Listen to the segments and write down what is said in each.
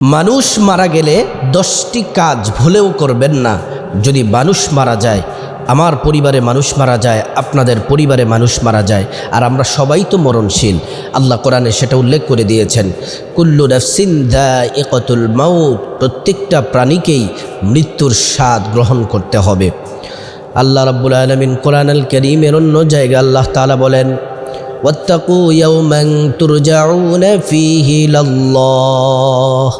মানুষ মারা গেলে দশটি কাজ ভুলেও করবেন না যদি মানুষ মারা যায় আমার পরিবারে মানুষ মারা যায় আপনাদের পরিবারে মানুষ মারা যায় আর আমরা সবাই তো মরণশীল আল্লাহ কোরআনে সেটা উল্লেখ করে দিয়েছেন কুল্লু নফসিন দা একতুল মাউত প্রত্যেকটা প্রাণীকেই মৃত্যুর স্বাদ গ্রহণ করতে হবে আল্লাহ রাব্বুল আলমিন কোরআন আল করিমের অন্য জায়গায় আল্লাহ তাআলা বলেন واتقوا يوما ترجعون فيه إلى الله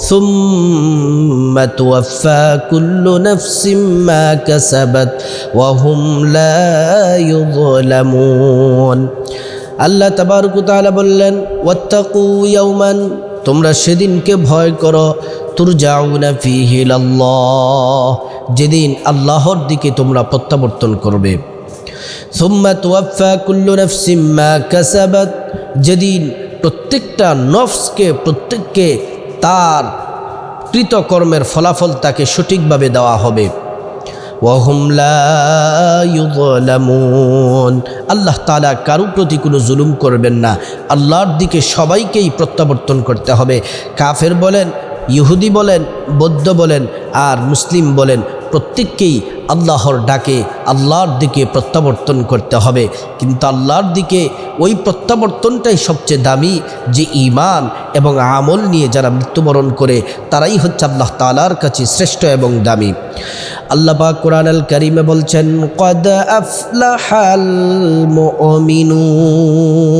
ثم توفى كل نفس ما كسبت وهم لا يظلمون আল্লাহ তাবারক তাআলা বললেন ওয়াত্তাকু ইয়াওমান তোমরা সেদিনকে ভয় করো তুরজাউনা ফিহি ইলাল্লাহ যেদিন আল্লাহর দিকে তোমরা প্রত্যাবর্তন করবে সুম্মা তুয়াফা কুল্লু নফসিম মা কাসাবাত যেদিন প্রত্যেকটা নফসকে প্রত্যেককে তার কৃতকর্মের ফলাফল তাকে সঠিকভাবে দেওয়া হবে। আল্লাহ তালা কারও প্রতি কোনো জুলুম করবেন না। আল্লাহর দিকে সবাইকেই প্রত্যাবর্তন করতে হবে। কাফের বলেন, ইহুদি বলেন, বৌদ্ধ বলেন আর মুসলিম বলেন, প্রত্যেককেই আল্লাহর ডাকে আল্লাহর দিকে প্রত্যাবর্তন করতে হবে। কিন্তু আল্লাহর দিকে ওই প্রত্যাবর্তনটাই সবচেয়ে দামি যে ইমান এবং আমল নিয়ে যারা মৃত্যুবরণ করে, তারাই হচ্ছে আল্লাহ তালার কাছে শ্রেষ্ঠ এবং দামি। আল্লাহ পাক কোরআন আল করিমে বলছেন, কদ আফলাহাল মুমিনুন।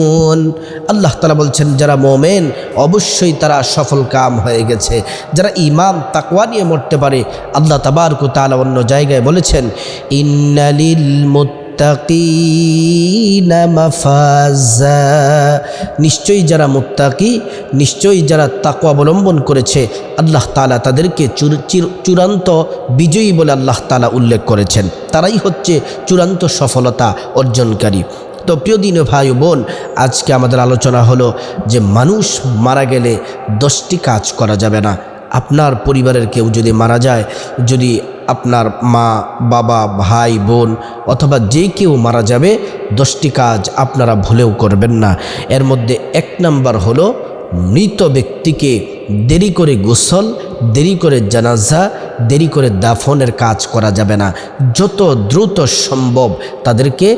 আল্লাহ তালা বলছেন, যারা মোমেন, অবশ্যই তারা সফল কাম হয়ে গেছে। যারা ইমান তাকওয়া নিয়ে মরতে পারে, আল্লাহ তাবারকু তালা অন্য জায়গায় বলেছেন, ইন্নালিল মাফাজা নিশ্চয়ই যারা মুত্তাকি, নিশ্চয়ই যারা তাকওয়া অবলম্বন করেছে, আল্লাহ তালা তাদেরকে চূড়- চূড়ান্ত বিজয়ী বলে আল্লাহ তালা উল্লেখ করেছেন। তারাই হচ্ছে চূড়ান্ত সফলতা অর্জনকারী। তো প্রিয় দিন ভাই বোন, আজকে আমাদের আলোচনা হলো যে মানুষ মারা গেলে দশটি কাজ করা যাবে না। আপনার পরিবারের কেউ যদি মারা যায়, যদি আপনার মা, বাবা, ভাই, বোন অথবা যে কেউ মারা যাবে, দশটি কাজ আপনারা ভুলেও করবেন না। এর মধ্যে এক নাম্বার হলো মৃত ব্যক্তিকে দেরি করে গোসল, দেরি করে জানাজা, দেরি করে দাফনের কাজ করা যাবে না। যত দ্রুত সম্ভব তাদেরকে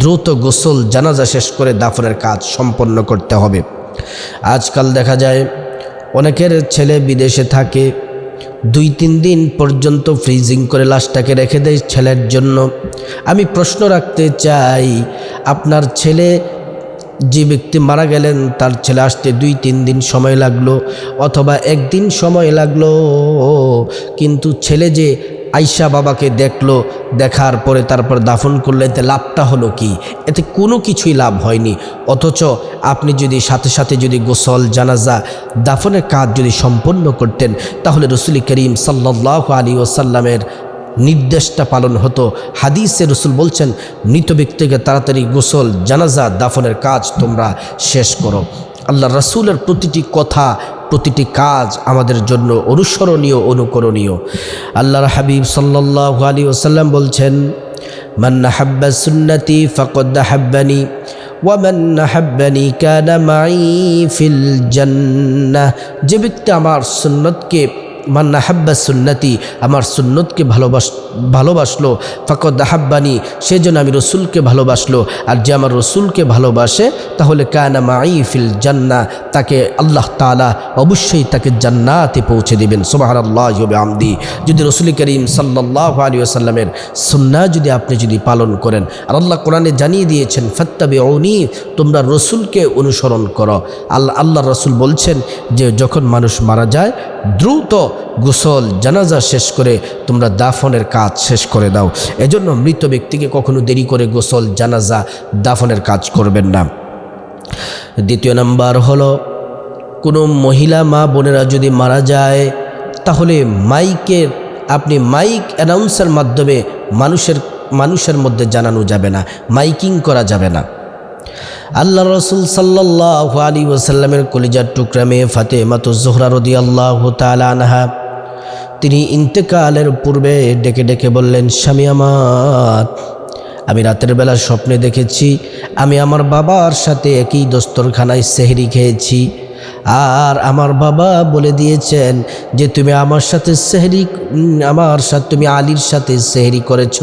দ্রুত গোসল জানাজা শেষ করে দাফনের কাজ সম্পন্ন করতে হবে। আজকাল দেখা যায় অনেকের ছেলে বিদেশে থাকে, দুই তিন দিন পর্যন্ত ফ্রিজিং করে লাশটাকে রেখে দেয় ছেলের জন্য। আমি প্রশ্ন রাখতে চাই, আপনার ছেলে যে ব্যক্তি মারা গেলেন, তার ছেলে আসতে দুই তিন দিন সময় লাগল অথবা একদিন সময় লাগল, কিন্তু ছেলে যে আইসা বাবাকে দেখল, দেখার পরে তারপর দাফন করলে এতে লাভটা হলো কি? এতে কোনো কিছুই লাভ হয়নি। অথচ আপনি যদি সাথে সাথে যদি গোসল, জানাজা, দাফনের কাজ যদি সম্পন্ন করতেন, তাহলে রসুল করিম সাল্লাহ আলী ওসাল্লামের নির্দেশটা পালন হতো। হাদিসে রসুল বলছেন, মৃত ব্যক্তিকে তাড়াতাড়ি গোসল, জানাজা, দাফনের কাজ তোমরা শেষ করো। আল্লাহ রসুলের প্রতিটি কথা প্রতিটি কাজ আমাদের জন্য অনুসরণীয়, অনুকরণীয়। আল্লাহর হাবিব সাল্লাহ আলী ওসাল্লাম বলছেন মান্না হাব্বা সুন্নতি ফকদ্দা হাব্বানি হাব্বানি ফিল যে ব্যক্তি আমার সুন্নতকে মান্না হাব্বা সুন্নতি, আমার সুন্নতকে ভালোবাস, ভালোবাসলো, ফকদ হাব্বানি সেজন্য আমি রসুলকে ভালোবাসলো, আর যে আমার রসুলকে ভালোবাসে, তাহলে কানা মাই ফিল জান্না, তাকে আল্লাহ তালা অবশ্যই তাকে জান্নাতে পৌঁছে দেবেন সোবাহার আল্লাহ আমদি যদি রসুল করিম সাল্লাহ আলী আসাল্লামের সুন্না যদি আপনি যদি পালন করেন, আর আল্লাহ কোরআনে জানিয়ে দিয়েছেন ফত্তাবে অনি তোমরা রসুলকে অনুসরণ করো। আল্লাহ আল্লাহ রসুল বলছেন যে, যখন মানুষ মারা যায় দ্রুত গোসল, জানাজা শেষ করে তোমরা দাফনের কাজ শেষ করে দাও। এজন্য মৃত ব্যক্তিকে কখনো দেরি করে গোসল, জানাজা, দাফনের কাজ করবেন না। দ্বিতীয় নাম্বার হলো, কোনো মহিলা মা বোনেরা যদি মারা যায়, তাহলে মাইকের আপনি মাইক অ্যানাউন্সের মাধ্যমে মানুষের মানুষের মধ্যে জানানো যাবে না, মাইকিং করা যাবে না। আল্লাহ রসুল সাল্লাহ আলী ওসাল্লামের কলিজার টুকরা মেয়ে ফাতে মাতো জোহরা রদি আল্লাহ আনহা। তিনি ইন্তেকালের পূর্বে ডেকে ডেকে বললেন, স্বামী আমার, আমি রাতের বেলা স্বপ্নে দেখেছি, আমি আমার বাবার সাথে একই দস্তরখানায় সেহরি খেয়েছি। আর আমার বাবা বলে দিয়েছেন যে তুমি আমার সাথে সেহরি আমার সাথে, তুমি আলীর সাথে সেহরি করেছ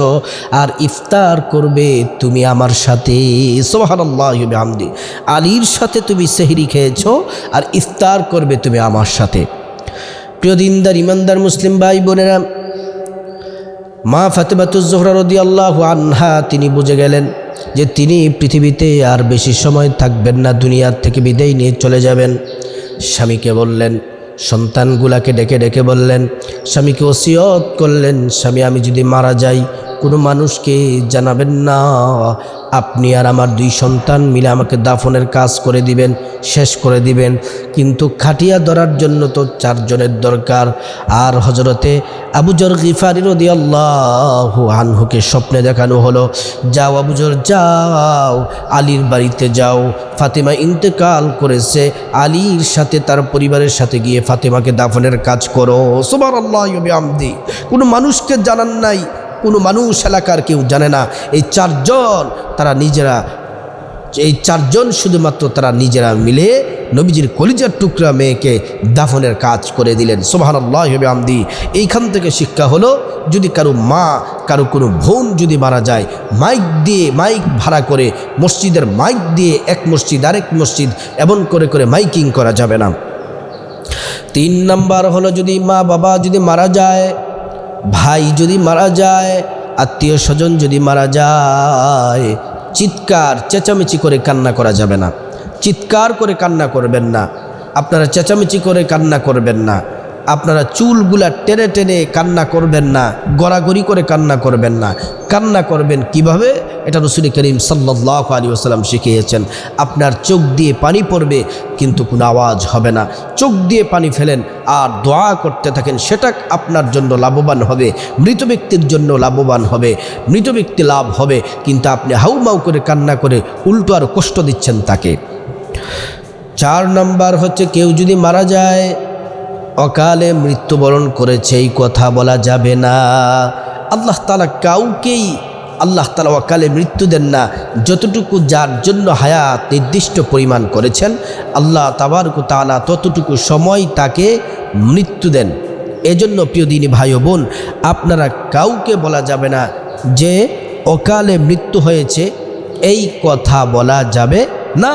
আর ইফতার করবে তুমি আমার সাথে। আমদি আলীর সাথে তুমি সেহরি খেয়েছ আর ইফতার করবে তুমি আমার সাথে। প্রিয় দিনদার, ইমানদার মুসলিম ভাই বোনেরা, মা ফাতেমাতুজোহরা রদি আল্লাহ আনহা তিনি বুঝে গেলেন যে তিনি পৃথিবীতে আর বেশি সময় থাকবেন না, দুনিয়ার থেকে বিদায় নিয়ে চলে যাবেন। স্বামীকে বললেন সন্তানগুলাকে ডেকে ডেকে বললেন স্বামীকে ওসিয়ত করলেন স্বামী আমি যদি মারা যাই কোনো মানুষকে জানাবেন না। আপনি আর আমার দুই সন্তান মিলে আমাকে দাফনের কাজ করে দিবেন, শেষ করে দিবেন। কিন্তু খাটিয়া ধরার জন্য তো চারজনের দরকার। আর হজরতে আবুজর গিফারি রদি আল্লাহ আনহুকে স্বপ্নে দেখানো হলো, যাও আবুজর যাও, আলীর বাড়িতে যাও। ফাতেমা ইন্তেকাল করেছে, আলীর সাথে তার পরিবারের সাথে গিয়ে ফাতেমাকে দাফনের কাজ করো। সুবার আল্লাহ আমদি কোনো মানুষকে জানান নাই। কোনো মানুষ এলাকার কেউ জানে না। এই চারজন তারা নিজেরা, এই চারজন শুধুমাত্র তারা নিজেরা মিলে নবীজির কলিজার টুকরা মেয়েকে দাফনের কাজ করে দিলেন। সোহানাল্লাহ আমদি এইখান থেকে শিক্ষা হলো, যদি কারও মা, কারও কোনো বোন যদি মারা যায়, মাইক দিয়ে মাইক ভাড়া করে মসজিদের মাইক দিয়ে এক মসজিদ, আরেক মসজিদ, এমন করে করে মাইকিং করা যাবে না। তিন নাম্বার হলো, যদি মা বাবা যদি মারা যায় ভাই যদি মারা যায়, আত্মীয় স্বজন যদি মারা যায়, চিৎকার, চেঁচামেচি করে কান্না করা যাবে না। চিৎকার করে কান্না করবেন না। আপনারা চেঁচামেচি করে কান্না করবেন না। আপনারা চুলগুলা টেনে টেনে কান্না করবেন না, গড়াগড়ি করে কান্না করবেন না। কান্না করবেন কীভাবে? এটা রসুল করিম সাল্লাহ আলী আসাল্লাম শিখিয়েছেন, আপনার চোখ দিয়ে পানি পড়বে কিন্তু কোনো আওয়াজ হবে না। চোখ দিয়ে পানি ফেলেন, আর দোয়া করতে থাকেন, সেটা আপনার জন্য লাভবান হবে, মৃত ব্যক্তির জন্য লাভবান হবে, মৃত ব্যক্তি লাভ হবে, কিন্তু আপনি হাউমাউ করে কান্না করে উল্টো আর কষ্ট দিচ্ছেন তাকে। চার নম্বর হচ্ছে, কেউ যদি মারা যায় অকালে মৃত্যুবরণ করেছে, এই কথা বলা যাবে না। আল্লাহ তালা কাউকেই, আল্লাহ তালা অকালে মৃত্যু দেন না। যতটুকু যার জন্য হায়াত নির্দিষ্ট পরিমাণ করেছেন, আল্লাহ তাবারকু তালা ততটুকু সময় তাকে মৃত্যু দেন। এজন্য প্রিয় দিনী ভাই বোন, আপনারা কাউকে বলা যাবে না যে অকালে মৃত্যু হয়েছে, এই কথা বলা যাবে না,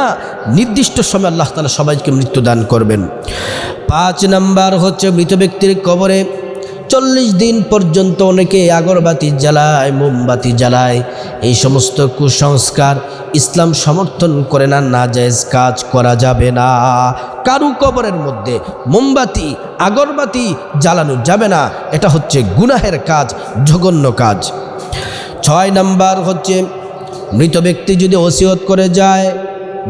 নির্দিষ্ট সময় আল্লাহ তালা সবাইকে মৃত্যু দান করবেন। পাঁচ নাম্বার হচ্ছে মৃত ব্যক্তির কবরে চল্লিশ দিন পর্যন্ত অনেকে আগরবাতি জ্বালায়, মোমবাতি জ্বালায়। এই সমস্ত কুসংস্কার ইসলাম সমর্থন করে না না জায়েজ কাজ করা যাবে না। কারু কবরের মধ্যে মোমবাতি, আগরবাতি জ্বালানো যাবে না, এটা হচ্ছে গুনাহের কাজ, জঘন্য কাজ। ছয় নাম্বার হচ্ছে মৃত ব্যক্তি যদি ওসিয়ত করে যায়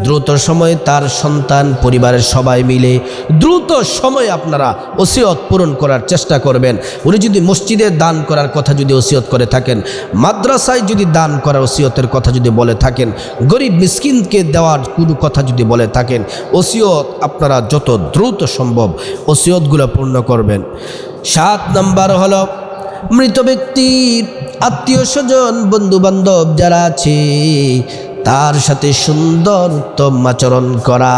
দ্রুত সময়ে তার সন্তান, পরিবারের সবাই মিলে দ্রুত সময়ে আপনারা ওসিয়ত পূরণ করার চেষ্টা করবেন। উনি যদি মসজিদে দান করার কথা যদি ওসিয়ত করে থাকেন, মাদ্রাসায় যদি দান করার ওসিয়তের কথা যদি বলে থাকেন, গরিব মিসকিনকে দেওয়ার কোনো কথা যদি বলে থাকেন, ওসিয়ত আপনারা যত দ্রুত সম্ভব ওসিয়তগুলো পূর্ণ করবেন। সাত নাম্বার হলো, মৃত ব্যক্তির আত্মীয় স্বজন বন্ধু বান্ধব যারা আছে তার সাথে সুন্দর উত্তম আচরণ করা।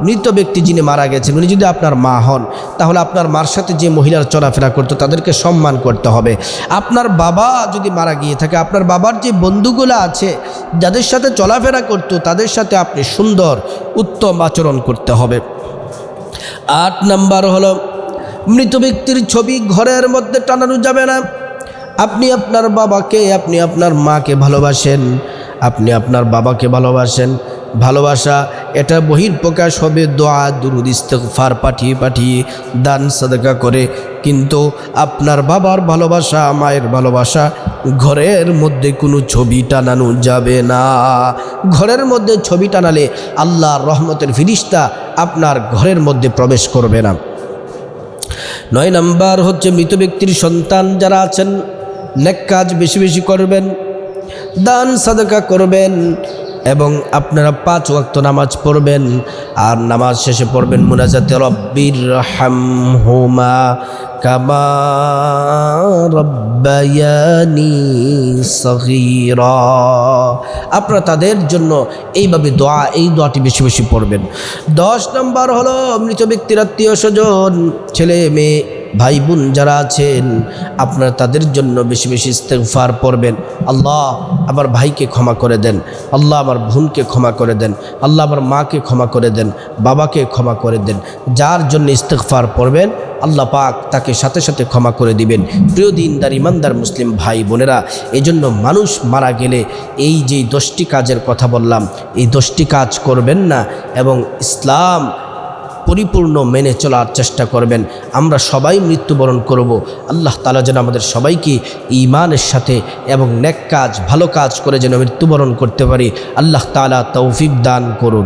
মৃত ব্যক্তি যিনি মারা গেছেন, উনি যদি আপনার মা হন, তাহলে আপনার মার সাথে যে মহিলার চলাফেরা করতো, তাদেরকে সম্মান করতে হবে। আপনার বাবা যদি মারা গিয়ে থাকে, আপনার বাবার যে বন্ধুগুলো আছে, যাদের সাথে চলাফেরা করতো, তাদের সাথে আপনি সুন্দর, উত্তম আচরণ করতে হবে। আট নাম্বার হলো, মৃত ব্যক্তির ছবি ঘরের মধ্যে টানানো যাবে না। আপনি আপনার বাবাকে, আপনি আপনার মাকে ভালোবাসেন। আপনি আপনার বাবাকে ভালোবাসেন। ভালোবাসা, এটা বহির প্রকাশ হবে। দোয়া, দুরুদ, ইস্তেগফার, পাঠিয়ে পাঠিয়ে দান, সাদাকা করে। কিন্তু আপনার বাবার ভালোবাসা, মায়ের ভালোবাসা, ঘরের মধ্যে কোনো ছবি টানানো যাবে না। ঘরের মধ্যে ছবি টানালে আল্লাহর রহমতের ফিরিস্তা আপনার ঘরের মধ্যে প্রবেশ করবে না। নয় নাম্বার হচ্ছে মৃত ব্যক্তির সন্তান যারা আছেন, নেক কাজ বেশি বেশি করবেন। দান সাদকা করবেন এবং আপনারা পাঁচ ওয়াক্ত নামাজ পড়বেন। আর নামাজ শেষে পড়বেন মুনাজাতে রব্বির হামহুমা কামা রব্বায়ানি সগীরা। আপনারা তাদের জন্য এইভাবে দোয়া, এই দোয়াটি বেশি বেশি পড়বেন। দশ নম্বর হলো মৃত ব্যক্তির আত্মীয় স্বজন, ছেলে, মেয়ে, ভাই, বোন যারা আছেন, আপনারা তাদের জন্য বেশি বেশি ইস্তেগফার পড়বেন। আল্লাহ আমার ভাইকে ক্ষমা করে দেন। আল্লাহ আমার বোনকে ক্ষমা করে দেন। আল্লাহ আমার মাকে ক্ষমা করে দেন। বাবাকে ক্ষমা করে দেন। যার জন্য ইস্তেগফার পড়বেন আল্লাহ পাক তাকে সাথে সাথে ক্ষমা করে দিবেন। প্রিয় দিনদার, ইমানদার মুসলিম ভাই বোনেরা, এজন্য মানুষ মারা গেলে এই যে দশটি কাজের কথা বললাম, এই দশটি কাজ করবেন না এবং ইসলাম পরিপূর্ণ মেনে চলার চেষ্টা করবেন। আমরা সবাই মৃত্যুবরণ করব। আল্লাহ তালা যেন আমাদের সবাইকে ইমানের সাথে এবং নেক কাজ, ভালো কাজ করে যেন মৃত্যুবরণ করতে পারি। আল্লাহ তালা তৌফিক দান করুন।